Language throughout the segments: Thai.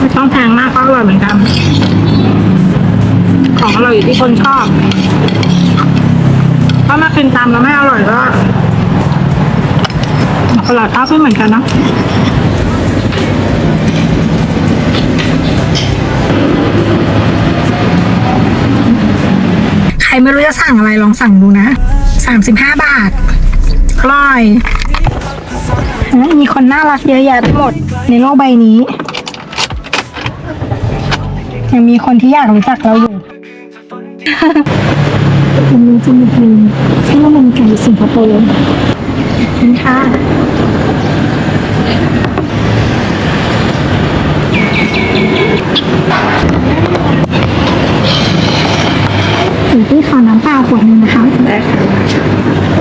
ไม่ต้องแพงมากก็อร่อยเหมือนกัน ของอร่อยอยู่ที่คนชอบถ้ามากินตามแล้วไม่อร่อยก็อร่อยข้วไม่เหมือนกันนะใครไม่รู้จะสั่งอะไรลองสั่งดูนะสามสิบห้าบาทอร่อย มีคนน่ารักเยอะแยะไปหมดในโลกใบนี้ ยังมีคนที่อยากรู้จักเราอยู่วันนี้จะมีเพลงชื่อว่ามันไก่สิงคโปร์นี่ค่ะถึงที่ขอน้ำเปล่าขวดหนึงนะคะได้ค่ะ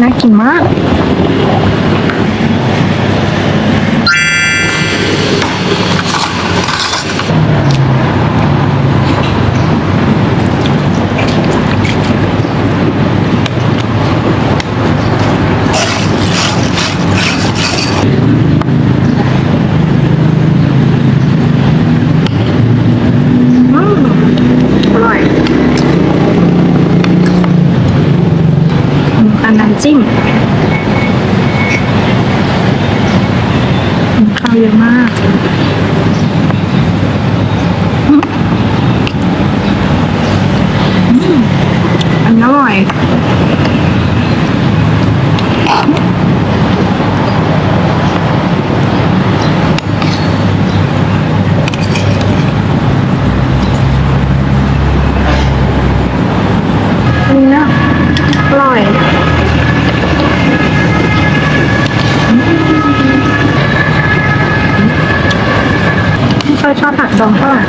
น่ากินมาก อืมอร่อยอืมอันน้ำจิ้มอืมข้าวเยอะมากอืมอืมอันนี้อร่อย อันนี้นะอร่อยไม่ ค่องเท่าไหร่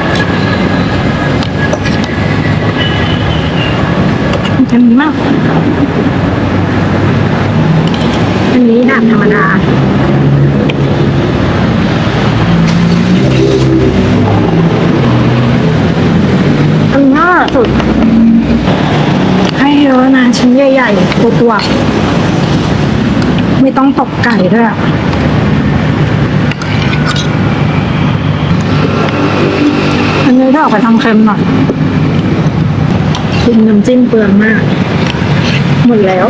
อันนี้มาก อันนี้แบบธรรมดาอันนี้าสุด ให้เยอะนะชิ้นใหญ่ๆตัวๆไม่ต้องตกไก่ด้วย อะอันนี้ถ้าออกไปทำเค็มหน่อยกินน้ำจิ้มเปลืองมาก หมดแล้ว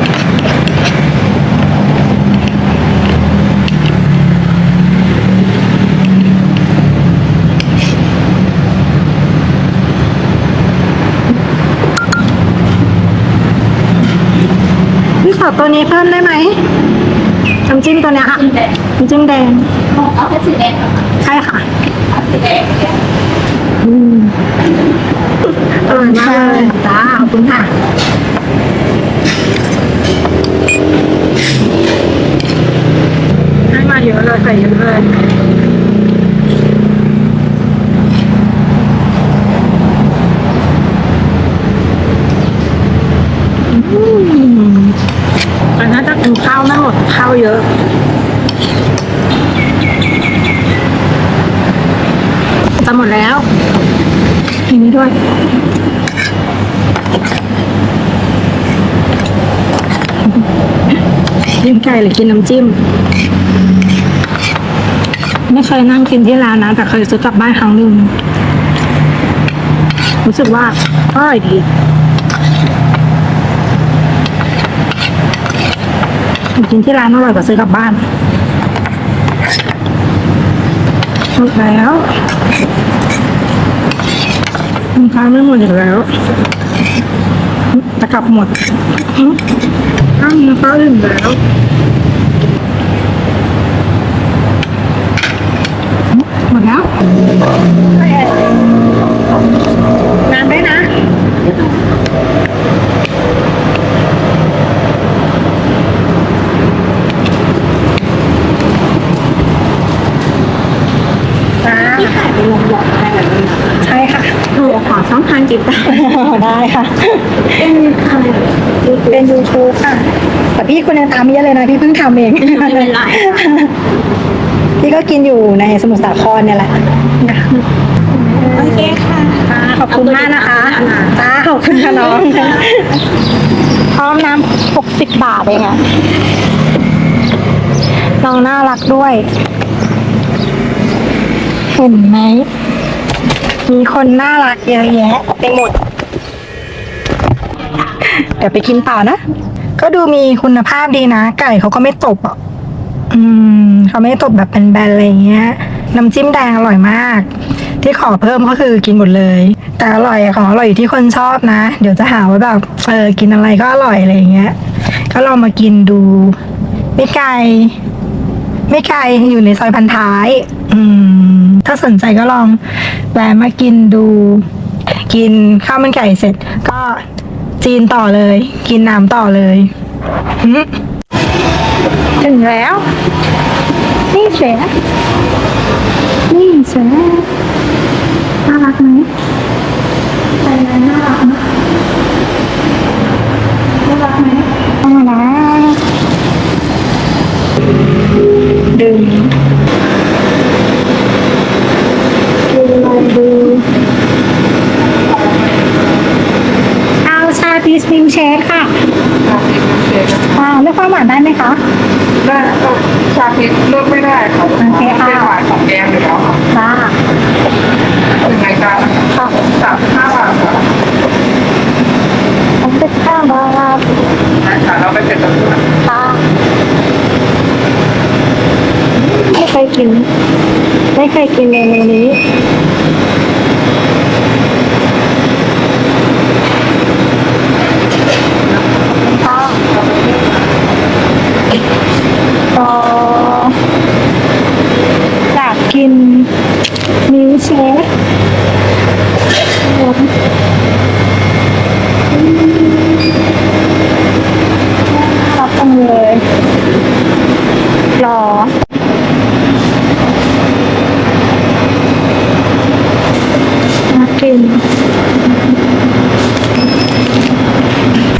พี่ขอตัวนี้เพิ่มได้ไหมน้ำจิ้มตัวเนี้ยค่ะน้ำจิ้มแดงเอาแค่สีแดงเหรอใช่ค่ะเอาสีแดงเนี่ย อืมอร่อย มากเลยจ้าขอบคุณค่ะให้มาเยอะเลยใส่เยอะเลยอืมอันน่าจะกินข้าวไม่หมดข้าวเยอะจะหมดแล้วอันนี้ด้วย กินไก่หรือกินน้ำจิ้ม ไม่เคยนั่งกินที่ร้านนะ แต่เคยซื้อกลับบ้านครั้งหนึ่งรู้สึกว่าอร่อยดีกินที่ร้านอร่อยกว่าซื้อกลับบ้านหมดแล้วลูกค้าไม่หมดอีกแล้ว ตะกลับหมดอ้าวน้ำปลาอื่นแล้ว หมดแล้วนานด้วยนะ จ้า ที่ขายเป็นวงหลอดอะไรแบบนี้ ใช่ค่ะ หนูขอ ช่องทางติดตามได้ค่ะ เป็นอะไรเป็น YouTube ค่ะ แต่พี่คนยังตามไม่เยอะเลยนะ พี่เพิ่งทำเอง ไม่เป็นไรค่ะพี่ก็กินอยู่ในสมุทรสาครเนี่ยแหละนะคะอโอเคค่ะจ้าขอบคุณมากนะคะจ้าขอบคุณค่ะน้องพร้อมน้ำหกสิบบาทเองอะน้องน่ารักด้วย เห็นไหม มีคนน่ารักเยอะแยะไปหมด เดี๋ยวไปกินต่อนะ ก็ดูมีคุณภาพดีนะ ไก่เขาก็ไม่ตบอะ อืม เขาไม่ตบแบบเป็นแบนๆอะไรเงี้ย น้ำจิ้มแดงอร่อยมาก ที่ขอเพิ่มก็คือกินหมดเลย แต่อร่อยของอร่อยอยู่ที่คนชอบนะ เดี๋ยวจะหาว่าแบบเออกินอะไรก็อร่อยอะไรเงี้ย ก็ลองมากินดู ไม่ไกล ไม่ไกลอยู่ในซอยพันท้าย อืม ถ้าสนใจก็ลองแวะมากินดู กินข้าวมันไก่เสร็จ ก็จีนต่อเลย กินน้ำต่อเลยถึงแล้ว นี่เฉยนี่เฉยน่ารักไหมไปเลยน่ารักไหมน่ารักไหมน่ารักดึงดูลองดูเอาชาพีชมิลเชคค่ะอ่าเลือกความหวานได้ไหมคะ ได้ครับชาพิษเลือกไม่ได้ค่ะโอเคค่ะ เป็นหวานของแกงอยู่แล้วครับจ้าเป็นไงกันค่ะสามสิบห้าบาทครับผมเป็นข้าวบาทนะค่ะเราไปเป็นตำรวค่ะไม่เคยกิน ไม่เคยกินเมนูนี้ ค่ะก็อยากกินมิลค์เชค รับจังเลยรอมากิน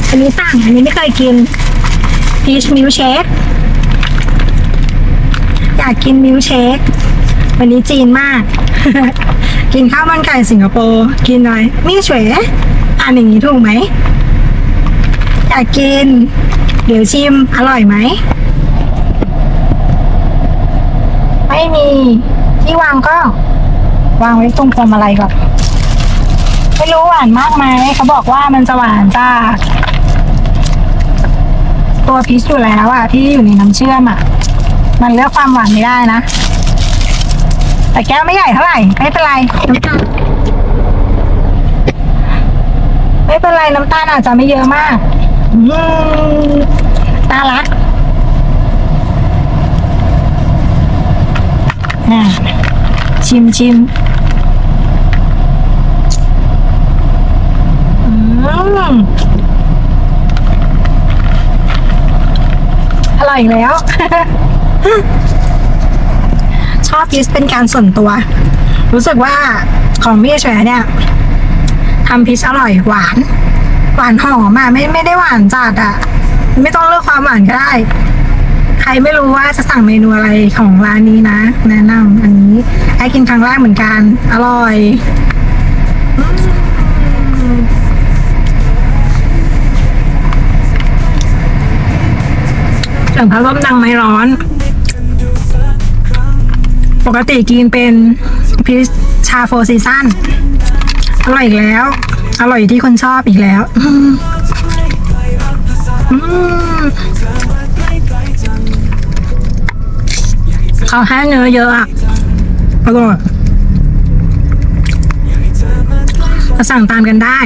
อันนี้สั่ง อันนี้ไม่เคยกินพีชมิลเชคอยากกินมิลเชควันนี้จีนมาก กินข้าวมันไก่สิงคโปร์กินอะไรมี่เฉวยอ่านอย่างนี้ถูกไหมอยากกิน เดี๋ยวชิมอร่อยไหม ไม่มี ที่วางก็ วางไว้ตรงพวงมาลัยก่อนไม่รู้หวานมากไหมเขาบอกว่ามันจะหวานจ้าตัวพีชอยู่แล้วอะที่อยู่ในน้ำเชื่อมอะมันเลือกความหวานไม่ได้นะ แต่แก้วไม่ใหญ่เท่าไหร่ ไม่เป็นไรน้ำตาลไม่เป็นไรน้ำตาลอาจจะไม่เยอะมากมน่ารักอ่ชิมชิมอร่อยแล้ว ชอบพีชเป็นการส่วนตัว รู้สึกว่าของพี่แฉเนี่ยทำพีชอร่อยหวาน หวานหอมอะไม่ไม่ได้หวานจัดอะ ไม่ต้องเลือกความหวานก็ได้ ใครไม่รู้ว่าจะสั่งเมนูอะไรของร้านนี้นะ แนะนำอันนี้ให้กินครั้งแรกเหมือนกัน อร่อยเสียงพัดลมดังไหมร้อน ปกติกินเป็นพีชชาโฟซีซั่นอร่อยอีกแล้ว อร่อยที่คนชอบอีกแล้วเขาให้เนื้อเยอะอะอร่อยสั่งตามกันได้